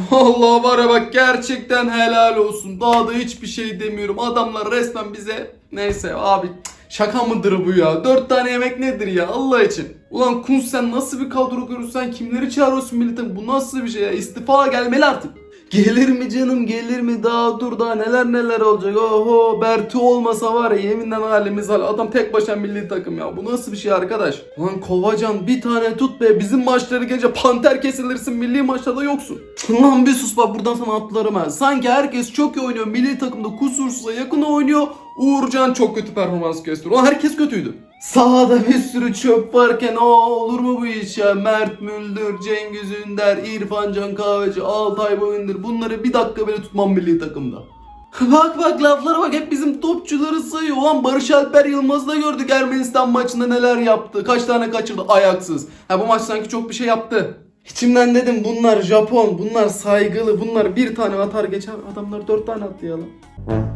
Allah var ya bak gerçekten helal olsun. Daha da hiçbir şey demiyorum. Adamlar resmen bize neyse abi şaka mıdır bu ya? Dört tane yemek nedir ya Allah için? Ulan Kun sen nasıl bir kadro kurursan kimleri çağırıyorsun milletin? Bu nasıl bir şey ya? İstifa gelmeli artık. Gelir mi canım gelir mi? Daha dur daha neler neler olacak. Oho Bertu olmasa var ya yeminle halimiz hal adam tek başına milli takım ya. Bu nasıl bir şey arkadaş? Lan Kovacan bir tane tut be. Bizim maçları gelince panter kesilirsin. Milli maçlarda yoksun. Lan bir sus bak buradan sana atlarım ha. Sanki herkes çok iyi oynuyor. Milli takımda kusursuza yakın oynuyor Uğurcan çok kötü performans gösteriyor herkes kötüydü Sahada bir sürü çöp varken o olur mu bu iş ya? Mert Müldür, Cengiz Ünder, İrfan Can Kahveci, Altay Bayındır bunları bir dakika bile tutmam milli takımda. bak bak laflara bak hep bizim topçuları sayıyor. Ulan Barış Alper Yılmaz'ı da gördük Ermenistan maçında neler yaptı. Kaç tane kaçırdı ayaksız. Ha bu maç sanki çok bir şey yaptı. İçimden dedim bunlar Japon, bunlar saygılı, bunlar bir tane atar geçer. Adamlar dört tane attı ya lan.